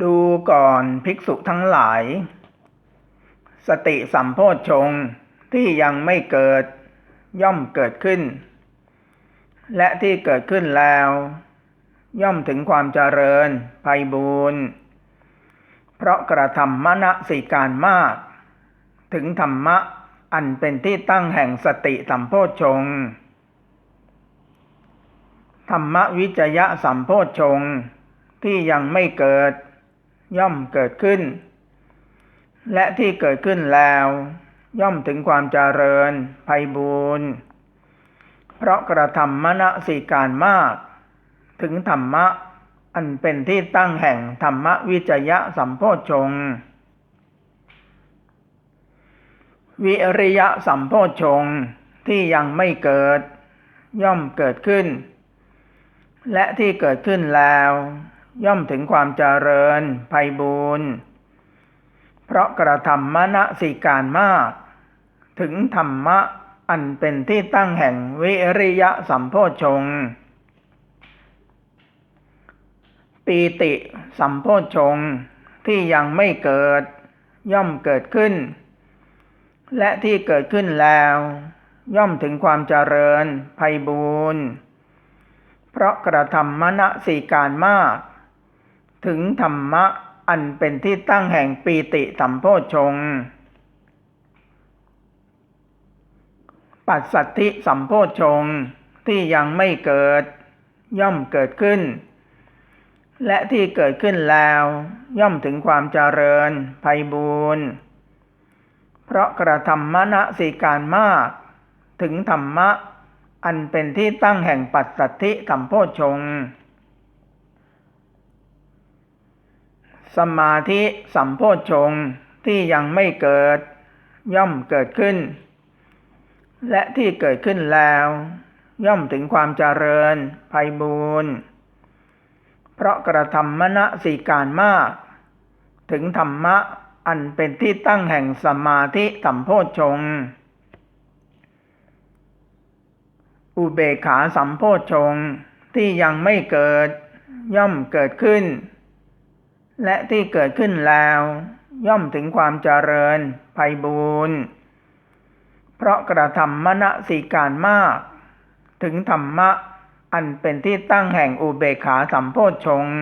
ดูก่อนภิกษุทั้งหลาย สติสัมโพชฌงที่ยังไม่เกิดย่อมเกิดขึ้น และที่เกิดขึ้นแล้ว ย่อมถึงความเจริญไพบูรณ์เพราะกระทำมณสิการมาก ถึงธรรมะอันเป็นที่ตั้งแห่งสติสัมโพชฌงธรรมวิจยะสัมโพชฌงที่ยังไม่เกิด ย่อมเกิดขึ้น และที่เกิดขึ้นแล้ว ย่อมถึงความเจริญไพบูรณ์เพราะกระทำมณสิการมาก ถึงธรรมะอันเป็นที่ตั้งแห่งธรรมวิจยะสัมโพชฌงค์วิริยะสัมโพชฌงค์ที่ยังไม่เกิด ย่อมเกิดขึ้น และที่เกิดขึ้นแล้ว ย่อมถึงความเจริญไพบูรณ์เพราะกระทำมณสิการมาก ถึงธรรมะอันเป็นที่ตั้งแห่งวิริยะสัมโพชง ปีติสัมโพชงที่ยังไม่เกิดย่อมเกิดขึ้น และที่เกิดขึ้นแล้ว ย่อมถึงความเจริญไพบูรณ์เพราะกระทำมณสิการมาก ถึงธรรมะอันเป็นที่ตั้งแห่งปีติสัมโพชง ปัสสัทธิสัมโพชงที่ยังไม่เกิดย่อมเกิดขึ้น และที่เกิดขึ้นแล้ว ย่อมถึงความเจริญไพบูรณ์เพราะกระทำมณสิการมาก ถึงธรรมะ อันเป็นที่ตั้งแห่งปัสสัทธิสัมโพชง สมาธิสัมโพชฌงค์ที่ยังไม่เกิดย่อมเกิดขึ้น และที่เกิดขึ้นแล้ว ย่อมถึงความเจริญไพบูรณ์เพราะกระทำมณสิการมาก ถึงธรรมะอันเป็นที่ตั้งแห่งสมาธิสัมโพชฌงค์อุเบกขาสัมโพชฌงค์ที่ยังไม่เกิดย่อมเกิดขึ้น และที่เกิดขึ้นแล้ว ย่อมถึงความเจริญไพบูรณ์เพราะกระทำมณสิการมาก ถึงธรรมะอันเป็นที่ตั้งแห่งอุเบกขาสัมโพชฌงค์